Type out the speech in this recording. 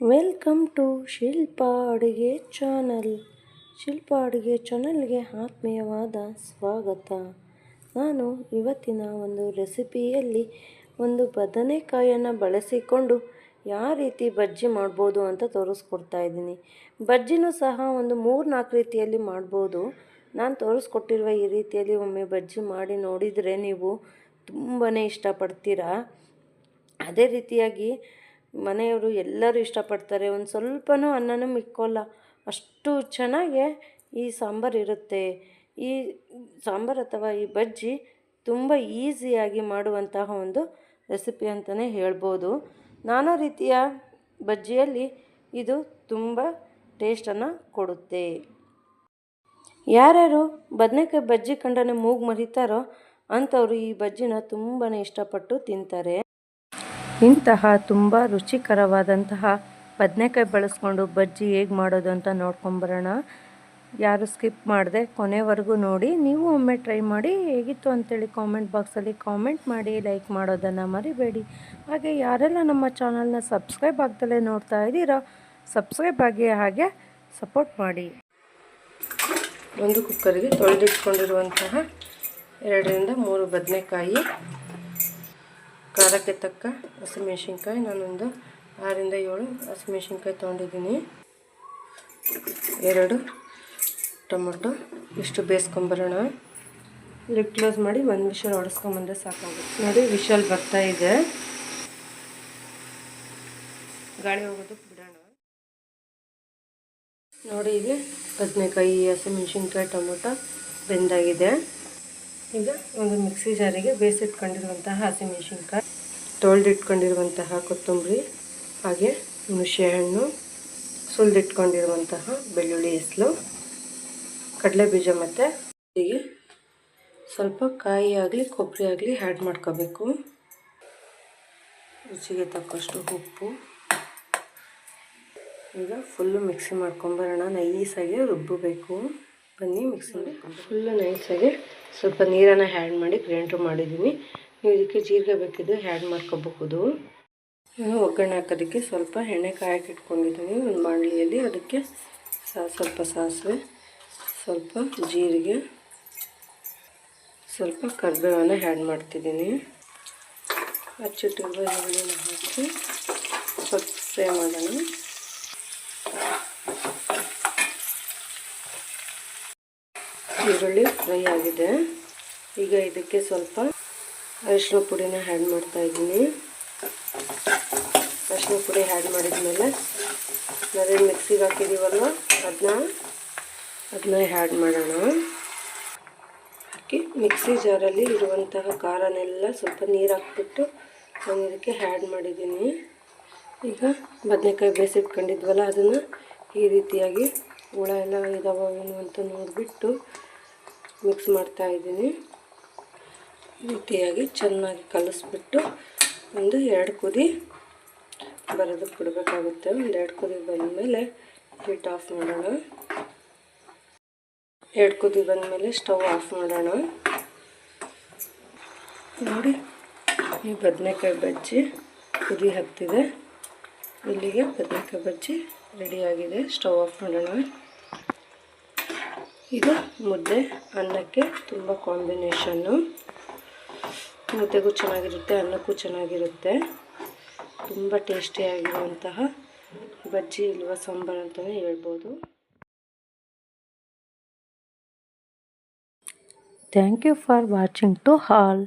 Welcome to ಶಿಲ್ಪ ಅಡುಗೆ channel. ಶಿಲ್ಪ ಅಡುಗೆ ಚಾನಲ್ಗೆ ಆತ್ಮೀಯವಾದ ಸ್ವಾಗತ. ನಾನು ಇವತ್ತಿನ ಒಂದು ರೆಸಿಪಿಯಲ್ಲಿ ಒಂದು ಬದನೆಕಾಯನ್ನು ಬಳಸಿಕೊಂಡು ಯಾವ ರೀತಿ ಬಜ್ಜಿ ಮಾಡ್ಬೋದು ಅಂತ ತೋರಿಸ್ಕೊಡ್ತಾ ಇದ್ದೀನಿ. ಬಜ್ಜಿನೂ ಸಹ ಒಂದು ಮೂರು ನಾಲ್ಕು ರೀತಿಯಲ್ಲಿ ಮಾಡ್ಬೋದು. ನಾನು ತೋರಿಸ್ಕೊಟ್ಟಿರುವ ಈ ರೀತಿಯಲ್ಲಿ ಒಮ್ಮೆ ಬಜ್ಜಿ ಮಾಡಿ ನೋಡಿದರೆ ನೀವು ತುಂಬಾ ಇಷ್ಟಪಡ್ತೀರಾ. ಅದೇ ರೀತಿಯಾಗಿ ಮನೆಯವರು ಎಲ್ಲರೂ ಇಷ್ಟಪಡ್ತಾರೆ. ಒಂದು ಸ್ವಲ್ಪನೂ ಅನ್ನನೂ ಮಿಕ್ಕೋಲ್ಲ. ಅಷ್ಟು ಚೆನ್ನಾಗೆ ಈ ಸಾಂಬಾರು ಇರುತ್ತೆ. ಈ ಸಾಂಬಾರು ಅಥವಾ ಈ ಬಜ್ಜಿ ತುಂಬ ಈಸಿಯಾಗಿ ಮಾಡುವಂತಹ ಒಂದು ರೆಸಿಪಿ ಅಂತಲೇ ಹೇಳ್ಬೋದು. ನಾನಾ ರೀತಿಯ ಬಜ್ಜಿಯಲ್ಲಿ ಇದು ತುಂಬ ಟೇಸ್ಟನ್ನು ಕೊಡುತ್ತೆ. ಯಾರ್ಯಾರು ಬದನೆಕಾಯಿ ಬಜ್ಜಿ ಕಂಡನೆ ಮೂಗು ಮರಿತಾರೋ ಅಂಥವ್ರು ಈ ಬಜ್ಜಿನ ತುಂಬಾ ಇಷ್ಟಪಟ್ಟು ತಿಂತಾರೆ. ಇಂತಹ ತುಂಬ ರುಚಿಕರವಾದಂತಹ ಬದನೆಕಾಯಿ ಬಳಸ್ಕೊಂಡು ಬಜ್ಜಿ ಹೇಗೆ ಮಾಡೋದು ಅಂತ ನೋಡ್ಕೊಂಬರೋಣ. ಯಾರು ಸ್ಕಿಪ್ ಮಾಡಿದೆ ಕೊನೆವರೆಗೂ ನೋಡಿ, ನೀವು ಒಮ್ಮೆ ಟ್ರೈ ಮಾಡಿ ಹೇಗಿತ್ತು ಅಂತೇಳಿ ಕಾಮೆಂಟ್ ಬಾಕ್ಸಲ್ಲಿ ಕಾಮೆಂಟ್ ಮಾಡಿ ಲೈಕ್ ಮಾಡೋದನ್ನು ಮರಿಬೇಡಿ. ಹಾಗೆ ಯಾರೆಲ್ಲ ನಮ್ಮ ಚಾನಲ್ನ ಸಬ್ಸ್ಕ್ರೈಬ್ ಆಗ್ದಲೇ ನೋಡ್ತಾ ಇದ್ದೀರೋ ಸಬ್ಸ್ಕ್ರೈಬ್ ಆಗಿ ಹಾಗೆ ಸಪೋರ್ಟ್ ಮಾಡಿ. ಒಂದು ಕುಕ್ಕರ್ಗೆ ತೊಳೆದಿಟ್ಕೊಂಡಿರುವಂತಹ ಎರಡರಿಂದ ಮೂರು ಬದನೆಕಾಯಿ ಖಾರಕ್ಕೆ ತಕ್ಕ ಹಸಿಮೆಣ್ಸಿನ್ಕಾಯಿ. ನಾನೊಂದು ಆರಿಂದ ಏಳು ಹಸಿಮೆಣ್ಸಿನ್ಕಾಯಿ ತೊಗೊಂಡಿದ್ದೀನಿ. ಎರಡು ಟೊಮೊಟೊ. ಇಷ್ಟು ಬೇಯಿಸ್ಕೊಂಬರೋಣ. ಲಿಪ್ ಕ್ಲೋಸ್ ಮಾಡಿ ಒಂದು ವಿಷಲ್ ಹೊಡೆಸ್ಕೊಂಬಂದ್ರೆ ಸಾಕಾಗುತ್ತೆ. ನೋಡಿ, ವಿಷಲ್ ಬರ್ತಾ ಇದೆ. ಗಾಳಿ ಹೋಗೋದು ಬಿಡೋಣ. ನೋಡಿ, ಇಲ್ಲಿ ಬದನೆಕಾಯಿ ಹಸಿಮೆಣ್ಸಿನ್ಕಾಯಿ ಟೊಮೊಟೊ ಬೆಂದಾಗಿದೆ. ಈಗ ಒಂದು ಮಿಕ್ಸಿ ಜಾರಿಗೆ ಬೇಯಿಸಿಟ್ಕೊಂಡಿರುವಂತಹ ಹಸಿಮೆಣಸಿನ್ಕಾಯಿ. ತೊಳೆದಿಟ್ಕೊಂಡಿರುವಂತಹ ಕೊತ್ತಂಬರಿ, ಹಾಗೆ ಹುಣಸೆಹಣ್ಣು ಸುಲಿದಿಟ್ಕೊಂಡಿರುವಂತಹ ಬೆಳ್ಳುಳ್ಳಿ ಹೆಸಲು ಕಡಲೆ ಬೀಜ ಮತ್ತು ಹೀಗೆ ಸ್ವಲ್ಪ ಕಾಯಿ ಆಗಲಿ, ಕೊಬ್ಬರಿ ಆಗಲಿ ಆ್ಯಡ್ ಮಾಡ್ಕೋಬೇಕು. ರುಚಿಗೆ ತಕ್ಕಷ್ಟು ಉಪ್ಪು. ಈಗ ಫುಲ್ಲು ಮಿಕ್ಸಿ ಮಾಡ್ಕೊಂಬರೋಣ. ನೈಸಾಗಿ ರುಬ್ಬಬೇಕು ಬನ್ನಿ ಮಿಕ್ಸಿಗೆ ಫುಲ್ಲು ನೈಸಾಗಿ ಸ್ವಲ್ಪ ನೀರನ್ನು ಹ್ಯಾಡ್ ಮಾಡಿ ಗ್ರೈಂಡ್ರ್ ಮಾಡಿದ್ದೀನಿ. ನೀವು ಇದಕ್ಕೆ ಜೀರಿಗೆ ಬೇಕಿದ್ದು ಹ್ಯಾಡ್ ಮಾಡ್ಕೋಬಹುದು. ಒಗ್ಗರಣೆ ಹಾಕೋದಕ್ಕೆ ಸ್ವಲ್ಪ ಎಣ್ಣೆ ಕಾಯಕ್ಕೆ ಇಟ್ಕೊಂಡಿದ್ದೀನಿ. ಒಂದು ಬಾಣಲಿಯಲ್ಲಿ ಅದಕ್ಕೆ ಸ್ವಲ್ಪ ಸಾಸಿವೆ, ಸ್ವಲ್ಪ ಜೀರಿಗೆ, ಸ್ವಲ್ಪ ಕರಿಬೇವನ್ನು ಹ್ಯಾಡ್ ಮಾಡ್ತಿದ್ದೀನಿ. ಅಚ್ಚುಟ್ಟಿರುವ ಈರುಳ್ಳಿನ ಹಾಕಿ ಸ್ವಲ್ಪ ಫ್ರೈ ಮಾಡೋಣ. ಈರುಳ್ಳಿ ಫ್ರೈ ಆಗಿದೆ. ಈಗ ಇದಕ್ಕೆ ಸ್ವಲ್ಪ ಅರಿಶಿನ ಪುಡಿನ ಹ್ಯಾಡ್ ಮಾಡ್ತಾ ಇದ್ದೀನಿ. ಅರಿಶಿನ ಪುಡಿ ಹ್ಯಾಡ್ ಮಾಡಿದ್ಮೇಲೆ ನಾವೇನು ಮಿಕ್ಸಿಗೆ ಹಾಕಿದ್ದೀವಲ್ವ ಅದನ್ನ ಅದನ್ನ ಹ್ಯಾಡ್ ಮಾಡೋಣ. ಹಾಕಿ ಮಿಕ್ಸಿ ಜಾರಲ್ಲಿ ಇರುವಂತಹ ಖಾರನೆಲ್ಲ ಸ್ವಲ್ಪ ನೀರು ಹಾಕ್ಬಿಟ್ಟು ನಾನು ಇದಕ್ಕೆ ಹ್ಯಾಡ್ ಮಾಡಿದ್ದೀನಿ. ಈಗ ಬದನೆಕಾಯಿ ಬೇಯಿಸಿಟ್ಕೊಂಡಿದ್ವಲ್ಲ ಅದನ್ನು ಈ ರೀತಿಯಾಗಿ ಹುಳ ಎಲ್ಲ ಇದಾವೇನು ಅಂತ ನೋಡಿಬಿಟ್ಟು ಮಿಕ್ಸ್ ಮಾಡ್ತಾ ಇದ್ದೀನಿ. ರೀತಿಯಾಗಿ ಚೆನ್ನಾಗಿ ಕಲಿಸ್ಬಿಟ್ಟು ಒಂದು ಎರಡು ಕುದಿ ಬರೋದು ಬಿಡಬೇಕಾಗುತ್ತೆ. ಒಂದು ಎರಡು ಕುದಿ ಬಂದಮೇಲೆ ಹೀಟ್ ಆಫ್ ಮಾಡೋಣ. ಎರಡು ಕುದಿ ಬಂದಮೇಲೆ ಸ್ಟವ್ ಆಫ್ ಮಾಡೋಣ. ನೋಡಿ, ಈ ಬದನೆಕಾಯಿ ಬಜ್ಜಿ ಕುದಿ ಹತ್ತಿದೆ ಇಲ್ಲಿಗೆ ಬದನೆಕಾಯಿ ಬಜ್ಜಿ ರೆಡಿಯಾಗಿದೆ ಸ್ಟವ್ ಆಫ್ ಮಾಡೋಣ. ಇದು ಮುದ್ದೆ, ಅನ್ನಕ್ಕೆ ತುಂಬ ಕಾಂಬಿನೇಷನ್ನು ಮುದ್ದೆಗೂ ಚೆನ್ನಾಗಿರುತ್ತೆ, ಅನ್ನಕ್ಕೂ ಚೆನ್ನಾಗಿರುತ್ತೆ. ತುಂಬ ಟೇಸ್ಟಿಯಾಗಿರುವಂತಹ ಬಜ್ಜಿ ಇಲ್ವ ಸಾಂಬಾರ್ ಅಂತಲೇ ಹೇಳ್ಬೋದು. Thank you for watching to hall